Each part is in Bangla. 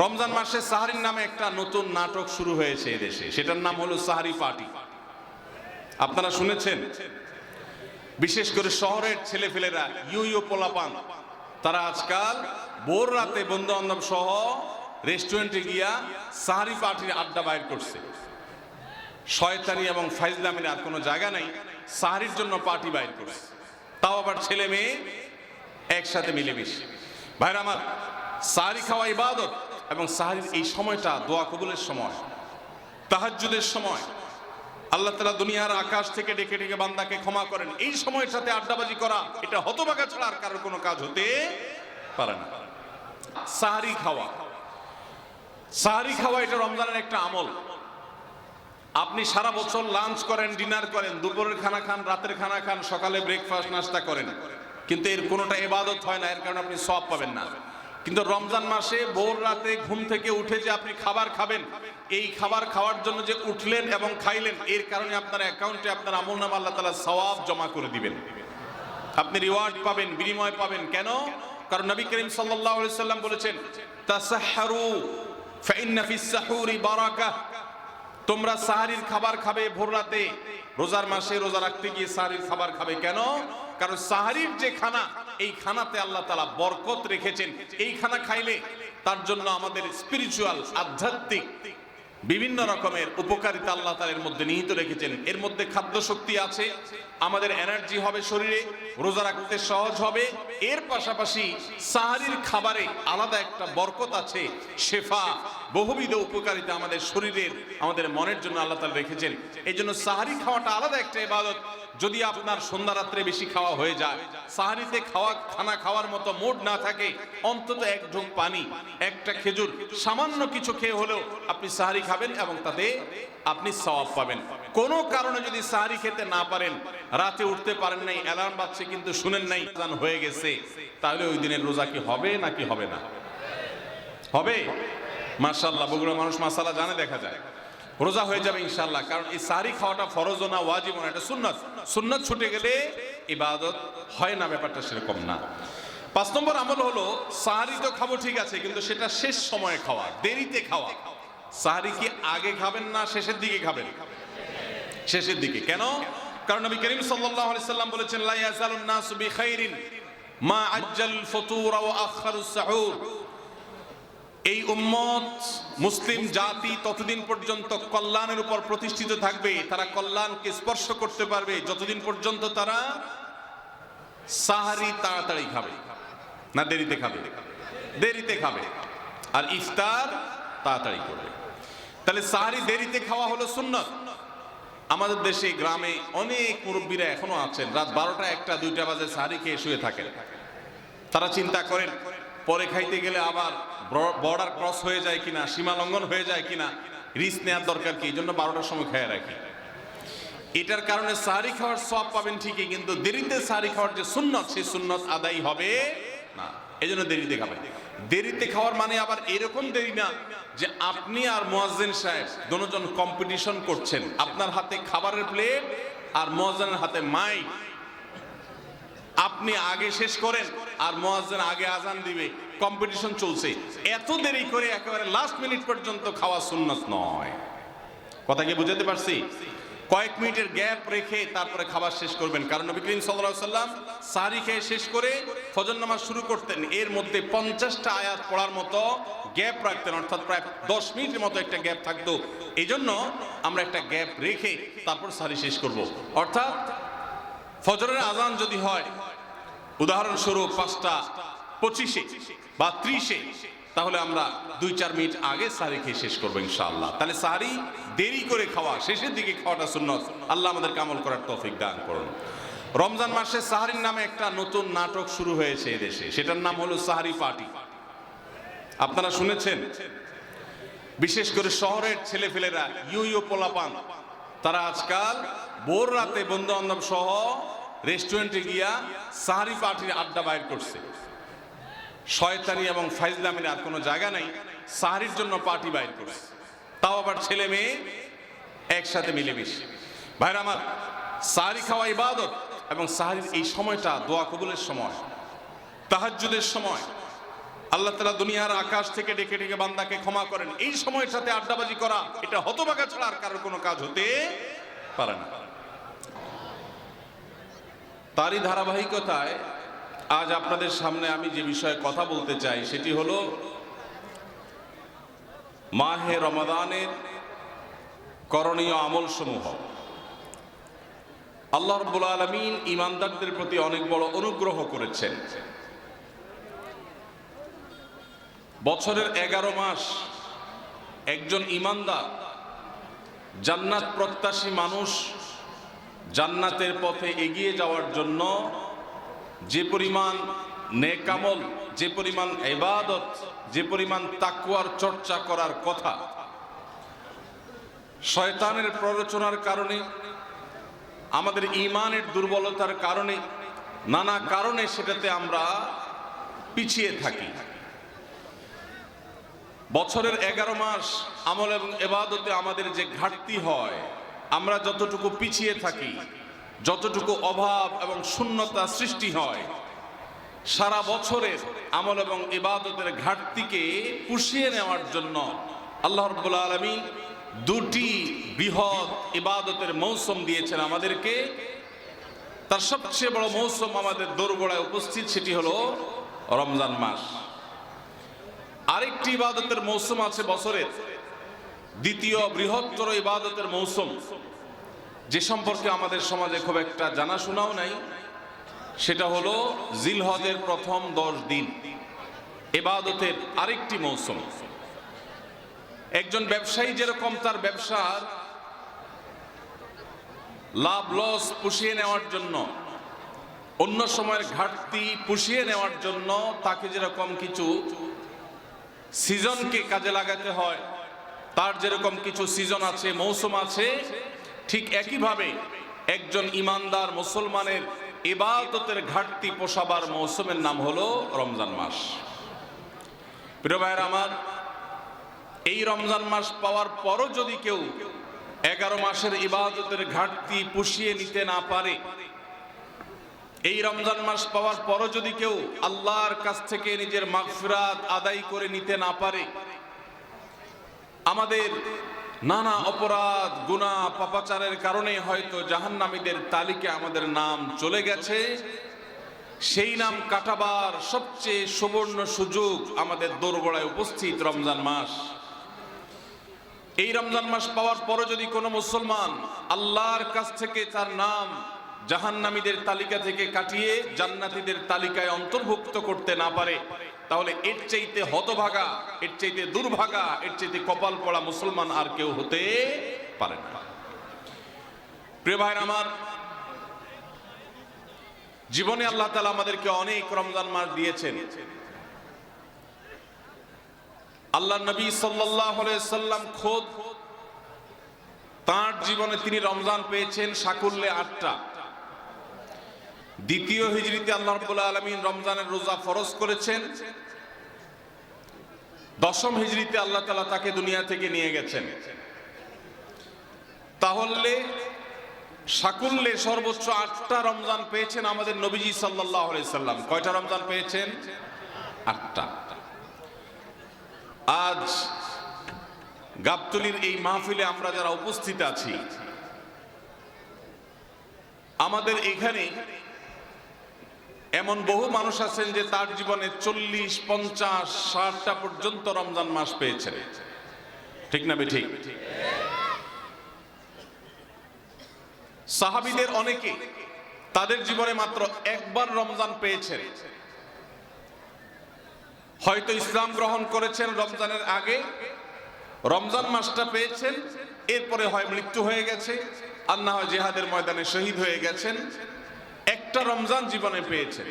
রমজান মাসে সাহারির নামে একটা নতুন নাটক শুরু হয়েছে দেশে। সেটার নাম হলো সাহারি পার্টি। আপনারা শুনেছেন? বিশেষ করে শহরের ছেলেফেলেরা ইউ ইউ পোলাপান, তারা আজকাল ভোর রাতে বন্ধু বান্ধব সহ রেস্টুরেন্টে গিয়া সাহারি পার্টির আড্ডা বাইর করছে। শয়তানি এবং ফাইজলামের আর কোনো জায়গা নাই, সাহারির জন্য পার্টি বাইর করছে। তাও আবার ছেলে মেয়ে একসাথে মিলেমিশে। ভাইরা আমার, সাহারি খাওয়া ইবাদত এবং সাহারির এই সময়টা দোয়া কবুলের সময়, তাহাজ্জুদের সময়। আল্লাহ তালা দুনিয়ার আকাশ থেকে ডেকে ডেকে বান্দাকে ক্ষমা করেন। এই সময়ের সাথে আড্ডাবাজি করা, এটা হতবাগা ছাড়া আর কারোর কোনো কাজ হতে পারে না। সাহারি খাওয়া। সাহারি খাওয়া এটা রমজানের একটা আমল। আপনি সারা বছর লাঞ্চ করেন, ডিনার করেন, দুপুরের খানা খান, রাতের খানা খান, সকালে ব্রেকফাস্ট, নাস্তা করেন। কিন্তু এর কোনোটা এবাদত হয় না, এর কারণে আপনি সব পাবেন না। কিন্তু রমজান মাসে ভোর রাতে ঘুম থেকে উঠে যে আপনি খাবার খাবেন, এই খাবার খাওয়ার জন্য যে উঠলেন এবং খাইলেন, এর কারণে আপনার অ্যাকাউন্টে আপনার আমল নাম আল্লাহ তালা সওয়াব জমা করে দিবেন। আপনি রিওয়ার্ড পাবেন, বিনিময় পাবেন। কেন? কারণ নবী করিম আলাইহি সাল্লাম বলেছেন, তাসাহহারু ফাইন্না ফিস সাহুরি তোমরা সাহারির খাবার খাবে ভোর রাতে, রোজার মাসে রোজা রাখতে গিয়ে সাহারির খাবার খাবে। কেন? কারণ সাহারির যে খানা এই খানাতে আল্লাহ তালা বরকত রেখেছেন। এই খানা খাইলে তার জন্য আমাদের স্পিরিচুয়াল আধ্যাত্মিক, বিভিন্ন রকমের উপকারিতা আল্লাহ তালের মধ্যে নিহিত রেখেছেন। এর মধ্যে খাদ্য শক্তি আছে আমাদের এনার্জি হবে শরীরে, রোজা রাখতে সহজ হবে। এর পাশাপাশি সাহারির খাবারে আলাদা একটা বরকত আছে, শেফা, বহুবিধ উপকারিতা আমাদের শরীরের, আমাদের মনের জন্য আল্লাহ তালা রেখেছেন। এই জন্য সাহারি খাওয়াটা আলাদা একটা ইবাদত। যদি আপনার সন্ধ্যা রাত্রে বেশি খাওয়া হয়ে যায়, সাহারিতে খাওয়া, খানা খাওয়ার মতো মুড না থাকে, অন্তত এক ঢোক পানি, একটা খেজুর, সামান্য কিছু খেয়ে হলেও আপনি সাহারি খাবেন এবং তাতে আপনি সওয়াব পাবেন। কোনো কারণে যদি সাহারি খেতে না পারেন রাতে উঠতে পারেন নাই, অ্যালার্ম বাজছে কিন্তু শুনেন নাই। আজান হয়ে গেছে, তাহলে ওই দিনের রোজা কি হবে নাকি হবে না? হবে? মাশাল্লাহ বগুড়া মানুষ মাসালা জানে, দেখা যায়। রোজা হয়ে যাবে ইনশাল্লাহ কারণ এই সারি খাওয়াটা ফরজ না ওয়াজিব না, এটা সুন্নত। সুন্নত ছুটে গেলে ইবাদত হয় না, ব্যাপারটা সেরকম না। পাঁচ নম্বর আমল হলো সাহারি তো খাব ঠিক আছে, কিন্তু সেটা শেষ সময়ে খাওয়া, দেরিতে খাওয়া। সাহারি কি আগে খাবেন না শেষের দিকে খাবেন? শেষের দিকে, কেন? কারণ নবী করিম সাল্লাল্লাহু আলাইহি সাল্লাম বলেছেন, লা ইয়াজালুন নাসু বিখাইরিন মা আজ্জাল ফুতুর ওয়া আখারুস সাহুর এই উম্মত মুসলিম জাতি ততদিন পর্যন্ত কল্যাণের উপর প্রতিষ্ঠিত থাকবে। তারা কল্যাণকে স্পর্শ করতে পারবে। যতদিন পর্যন্ত তারা সাহারি তাড়াতাড়ি খাবে, না দেরিতে খাবে দেরিতে খাবে, আর ইফতার তাড়াতাড়ি করবে। তাহলে সাহারি দেরিতে খাওয়া হলো সুন্নত। আমাদের দেশে, গ্রামে অনেক মুরব্বীরা এখনও আছেন। রাত বারোটা একটা, দুইটা বাজে সাহারি খেয়ে শুয়ে থাকেন। তারা চিন্তা করেন, পরে খাইতে গেলে আবার বর্ডার ক্রস হয়ে যায় কিনা, সীমা লঙ্ঘন হয়ে যায় কিনা রিস্ক নেওয়ার দরকার কি? এই জন্য বারোটার সময় খেয়ে রাখি। এটার কারণে সাহারি খাওয়ার সব পাবেন ঠিকই, কিন্তু দেরিতে সাহারি খাওয়ার যে সুন্নত সেই সুন্নত আদায় হবে না। এই জন্য দেরিতে খাবেন। দেরিতে খাওয়ার মানে আবার এরকম দেরি না যে আপনি আর মোয়াজ্জেন সাহেব দুজন কম্পিটিশন করছেন। আপনার হাতে খাবারের প্লেট আর মোয়াজ্জেনের হাতে মাইক আপনি আগে শেষ করেন আর মোয়াজ্জেন আগে আজান দিবে। কম্পিটিশন চলছে। এত দেরি করে একেবারে লাস্ট মিনিট পর্যন্ত খাওয়া সুন্নত নয়। কথা কি বুঝাতে পারছি? কয়েক মিনিটের গ্যাপ রেখে তারপরে খাবার শেষ করবেন। কারণ নবী করিম সাল্লাল্লাহু সাল্লাম সারি খেয়ে শেষ করে ফজর নামাজ শুরু করতেন। এর মধ্যে পঞ্চাশটা আয়াত পড়ার মতো গ্যাপ রাখতেন, অর্থাৎ প্রায় দশ মিনিটের মতো একটা গ্যাপ থাকতো। এই জন্য আমরা একটা গ্যাপ রেখে তারপর সারি শেষ করব। অর্থাৎ ফজরের আজান যদি হয়, উদাহরণস্বরূপ পাঁচটা পঁচিশে বা ত্রিশে তাহলে আমরা দুই চার মিনিট আগে সাহারি খেয়ে শেষ করব ইনশাআল্লাহ। তাহলে সারি দেরি করে খাওয়া, শেষের দিকে খাওয়াটা সুন্নত। আল্লাহ আমাদের কামল করার তৌফিক দান করুন। রমজান মাসে সাহারির নামে একটা নতুন নাটক শুরু হয়েছে দেশে। সেটার নাম হলো সাহারি পার্টি। আপনারা শুনেছেন? বিশেষ করে শহরের ছেলেফেলেরা ইউ ইউ পোলাপান, তারা আজকাল ভোর রাতে বন্ধু বান্ধব সহ রেস্টুরেন্টে গিয়া সাহারি পার্টির আড্ডা বাইর করছে। শয়তানি এবং ফাইজলামের আর কোনো জায়গা নাই। সাহারির জন্য পার্টি বাইর করছে। তাও আবার ছেলে মেয়ে একসাথে মিলেমিশে। ভাইরা আমার, সাহারি খাওয়া ইবাদত এবং সাহারির এই সময়টা দোয়া কবুলের সময়, তাহাজ্জুদের সময়। আল্লাহ তালা দুনিয়ার আকাশ থেকে ডেকে ডেকে বান্দাকে ক্ষমা করেন। এই সময়ের সাথে আড্ডাবাজি করা, এটা হতবাগা ছাড়া আর কারোর কোনো কাজ হতে পারে না। তারই ধারাবাহিকতায় আজ আপনাদের সামনে আমি যে বিষয়ে কথা বলতে চাই, সেটি হলো মাহে রমাদানের করণীয় আমল সমূহ আল্লাহ রব্বুল আলমিন ইমানদারদের প্রতি অনেক বড় অনুগ্রহ করেছেন। বছরের এগারো মাস একজন ইমানদার জান্নাত প্রত্যাশী মানুষ জান্নাতের পথে এগিয়ে যাওয়ার জন্য যে পরিমাণ নেকামল যে পরিমাণ এবাদত যে পরিমাণ তাকুয়ার চর্চা করার কথা, শয়তানের প্ররোচনার কারণে, আমাদের ইমানের দুর্বলতার কারণে, নানা কারণে সেটাতে আমরা পিছিয়ে থাকি। বছরের এগারো মাস আমল এবং এবাদতে আমাদের যে ঘাটতি হয়, আমরা যতটুকু পিছিয়ে থাকি যতটুকু অভাব এবং শূন্যতা সৃষ্টি হয়, সারা বছরের আমল এবং ইবাদতের ঘাটতিকে পুষিয়ে নেওয়ার জন্য আল্লাহ রব্বুল আলমী দুটি বৃহৎ ইবাদতের মৌসুম দিয়েছেন আমাদেরকে। তার সবচেয়ে বড় মৌসুম আমাদের দোরগোড়ায় উপস্থিত, সেটি হলো রমজান মাস। আরেকটি ইবাদতের মৌসুম আছে বছরের। দ্বিতীয় বৃহত্তর ইবাদতের মৌসুম যে সম্পর্কে আমাদের সমাজে খুব একটা জানাশোনাও নাই, সেটা হলো জিলহজের প্রথম দশ দিন, এবাদতের আরেকটি মৌসুম। একজন ব্যবসায়ী যেরকম তার ব্যবসার লাভ লস পুষিয়ে নেওয়ার জন্য, অন্য সময়ের ঘাটতি পুষিয়ে নেওয়ার জন্য তাকে যেরকম কিছু সিজনকে কাজে লাগাতে হয়, তার যেরকম কিছু সিজন আছে, মৌসুম আছে ঠিক একইভাবে একজন ইমানদার মুসলমানের ইবাদতের ঘাটতি পোষাবার মৌসুমের নাম হলো রমজান মাস। প্রিয় ভাইয়ের আমার, এই রমজান মাস পাওয়ার পরও যদি কেউ এগারো মাসের ইবাদতের ঘাটতি পুষিয়ে নিতে না পারে, এই রমজান মাস পাওয়ার পরও যদি কেউ আল্লাহর কাছ থেকে নিজের মাগফিরাত আদায় করে নিতে না পারে, আমাদের নানা অপরাধ, গুণা, পাপাচারের কারণে হয়তো জাহান্নামীদের তালিকে আমাদের নাম চলে গেছে। সেই নাম কাটাবার সবচেয়ে সুবর্ণ সুযোগ আমাদের দোরগোড়ায় উপস্থিত রমজান মাস। এই রমজান মাস পাওয়ার পরও যদি কোনো মুসলমান আল্লাহর কাছ থেকে তার নাম জাহান্নামীদের তালিকা থেকে কাটিয়ে জান্নাতীদের তালিকায় অন্তর্ভুক্ত করতে না পারে তাহলে এর চাইতে হতভাগা, এর চাইতে দুর্ভাগা, এর চাইতে কপাল পড়া মুসলমান আর কেউ হতে পারে না। প্রিয় ভাইর আমার, জীবনে আল্লাহ তালা আমাদেরকে অনেক রমজান মাস দিয়েছেন। আল্লাহ নবী সাল্লাম খোদ তাঁর জীবনে তিনি রমজান পেয়েছেন সাকুল্যে আটটা। দ্বিতীয় হিজড়িতে আল্লাহ রব্বুল্লাহ আলমিন রমজানের রোজা ফরজ করেছেন। দশম হিজড়িতে আল্লাহ তালা তাকে দুনিয়া থেকে নিয়ে গেছেন। তাহলে সাকুল্যে সর্বোচ্চ আটটা রমজান পেয়েছেন আমাদের নবীজি সাল্লাহ সাল্লাম। কয়টা রমজান পেয়েছেন? আটটা। আজ গাবতলির এই মাহফিলে আমরা যারা উপস্থিত আছি, আমাদের এখানে এমন বহু মানুষ আছেন যে তার জীবনে চল্লিশ, পঞ্চাশ, ষাটটা পর্যন্ত রমজান মাস পেয়েছেন। ঠিক না ঠিক সাহাবিদের অনেকে তাদের জীবনে মাত্র একবার রমজান পেয়েছেন। হয়তো ইসলাম গ্রহণ করেছেন রমজানের আগে, রমজান মাসটা পেয়েছেন, এরপরে হয় মৃত্যু হয়ে গেছে, আর না হয় জেহাদের ময়দানে শহীদ হয়ে গেছেন। একটা রমজান জীবনে পেয়েছেন।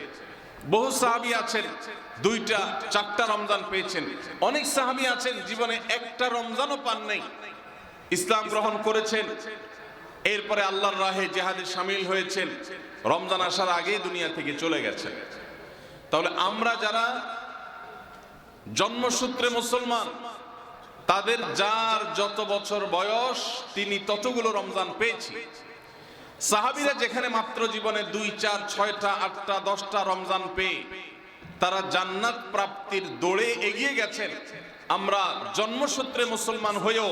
বহু সাহাবি আছেন, দুইটা, চারটা রমজান পেয়েছেন। অনেক সাহাবি আছেন, জীবনে একটা রমজানও পান নাই। ইসলাম গ্রহণ করেছেন, এরপরে আল্লাহর রাহে জেহাদে সামিল হয়েছেন, রমজান আসার আগে দুনিয়া থেকে চলে গেছেন। তাহলে আমরা যারা জন্মসূত্রে মুসলমান, তাদের যার যত বছর বয়স, তিনি ততগুলো রমজান পেয়েছি। সাহাবিরা যেখানে মাত্র জীবনে দুই, চার, ছয়টা, আটটা, দশটা রমজান পেয়ে তারা জান্নাত প্রাপ্তির দৌড়ে এগিয়ে গেছেন। আমরা জন্মসূত্রে মুসলমান হয়েও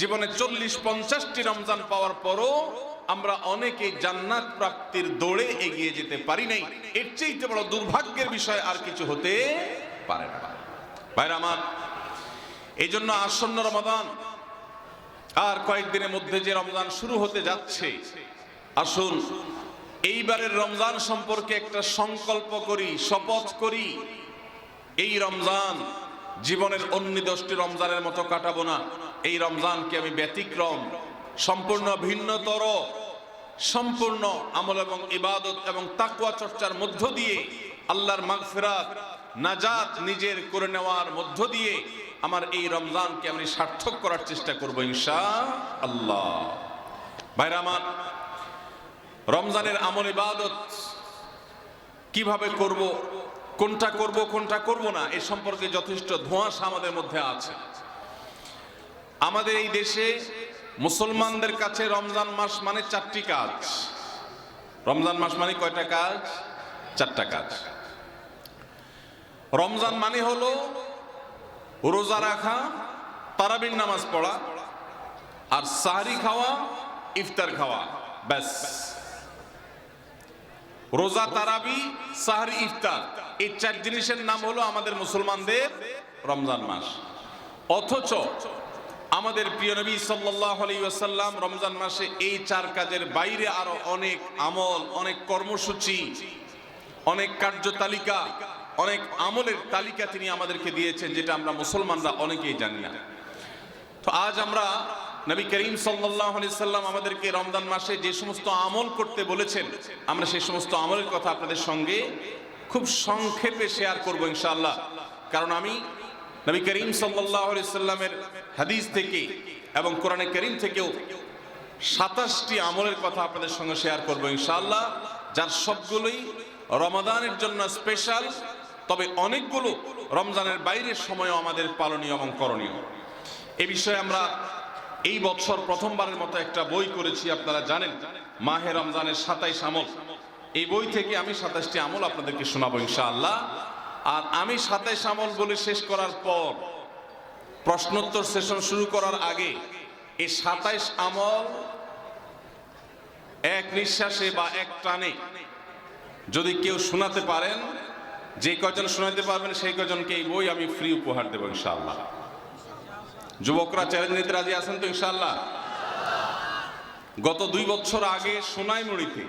জীবনে চল্লিশ, পঞ্চাশটি রমজান পাওয়ার পরও আমরা অনেকে জান্নাত প্রাপ্তির দৌড়ে এগিয়ে যেতে পারি নাই। এর চেয়ে বড় দুর্ভাগ্যের বিষয় আর কিছু হতে পারে না। ভাইরা আমার এই জন্য আসন্ন রমাদান আর কয়েকদিনের মধ্যে যে রমজান শুরু হতে যাচ্ছে আসুন, এইবারের রমজান সম্পর্কে একটা সংকল্প করি, শপথ করি। এই রমজান জীবনের অন্য দশটি রমজানের মতো কাটাবো না। এই রমজানকে আমি ব্যতিক্রম, সম্পূর্ণ ভিন্নতর, সম্পূর্ণ আমল এবং ইবাদত এবং তাকুয়া চর্চার মধ্য দিয়ে আল্লাহর মাগফিরাত, নাজাত নিজের করে নেওয়ার মধ্য দিয়ে আমার এই রমজানকে আমি সার্থক করার চেষ্টা করব ইনশা আল্লাহ ভাইরা আমার রমজানের আমল ইবাদত কীভাবে করব, কোনটা করব কোনটা করব না, এ সম্পর্কে যথেষ্ট ধোঁয়াশা আমাদের মধ্যে আছে। আমাদের এই দেশে মুসলমানদের কাছে রমজান মাস মানে চারটি কাজ। রমজান মাস মানে কয়টা কাজ? চারটা কাজ। রমজান মানে হলো রোজা রাখা, তারাবির নামাজ পড়া, আর সাহারি খাওয়া, ইফতার খাওয়া, ব্যাস। রোজা তারাবি, সাহারি ইফতার। এই চার জিনিসের নাম হলো আমাদের মুসলমানদের রমজান মাস। অথচ আমাদের প্রিয় নবী আলাইহি রমজান মাসে এই চার কাজের বাইরে আরও অনেক আমল, অনেক কর্মসূচি, অনেক কার্যতালিকা অনেক আমলের তালিকা তিনি আমাদেরকে দিয়েছেন, যেটা আমরা মুসলমানরা অনেকেই জানি না। তো আজ আমরা নবী করিম সাল্লাম আমাদেরকে রমজান মাসে যে সমস্ত আমল করতে বলেছেন, আমরা সেই সমস্ত আমলের কথা আপনাদের সঙ্গে খুব সংক্ষেপে শেয়ার করব ইনশাআল্লাহ। কারণ আমি নবী করিম সাল্লামের হাদিস থেকে এবং কোরআনে করিম থেকেও সাতাশটি আমলের কথা আপনাদের সঙ্গে শেয়ার করব ইনশাআল্লাহ, যার সবগুলোই রমাদানের জন্য স্পেশাল তবে অনেকগুলো রমজানের বাইরের সময়ও আমাদের পালনীয় এবং করণীয়। এ বিষয়ে আমরা এই বছর প্রথমবারের মতো একটা বই করেছি, আপনারা জানেন। মাহে রমজানের সাতাইশ আমল। এই বই থেকে আমি সাতাইশটি আমল আপনাদেরকে শোনাবো ইনশাআল্লাহ। আর আমি সাতাইশ আমল বলে শেষ করার পর, প্রশ্নোত্তর সেশন শুরু করার আগে, এই সাতাইশ আমল এক নিঃশ্বাসে বা এক টানে যদি কেউ শোনাতে পারেন, যে কজন শোনাতে পারবেন সেই কজনকে এই বই আমি ফ্রি উপহার দেবো ইনশাআল্লাহ। যুবকরা চ্যালেঞ্জ নিতে রাজি আছেন তো ইনশাল্লাহ গত দুই বছর আগে সোনাইমুড়িতে,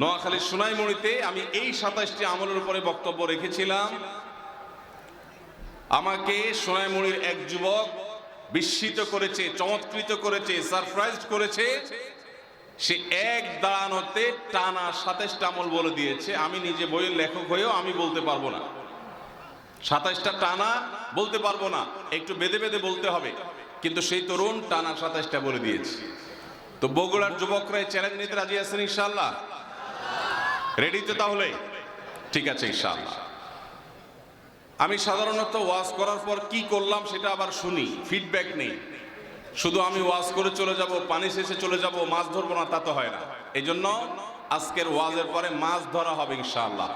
নোয়াখালীর সোনাইমুড়িতে আমি এই সাতাশটি আমলের উপরে বক্তব্য রেখেছিলাম। আমাকে সোনাইমুড়ির এক যুবক বিস্মিত করেছে, চমৎকৃত করেছে সারপ্রাইজ করেছে। সে এক দাঁড়ানোতে টানা সাতাশটা আমল বলে দিয়েছে। আমি নিজে বইয়ের লেখক হয়েও আমি বলতে পারব না। সাতাশটা টানা বলতে পারব না, একটু বেঁধে বেঁধে বলতে হবে। কিন্তু সেই তরুণ টানা সাতাশটা বলে দিয়েছে। তো বগুড়ার যুবকরা চ্যালেঞ্জ নিতে রাজি আছেন ইনশাল্লাহ রেডি তো তাহলে? ঠিক আছে ইনশাল্লাহ আমি সাধারণত ওয়াজ করার পর কি করলাম সেটা আবার শুনি ফিডব্যাক নেই। শুধু আমি ওয়াজ করে চলে যাব, পানি শেষে চলে যাব, মাছ ধরবো না, তা তো হয় না। এই জন্য আজকের ওয়াজের পরে মাছ ধরা হবে ইনশাআল্লাহ।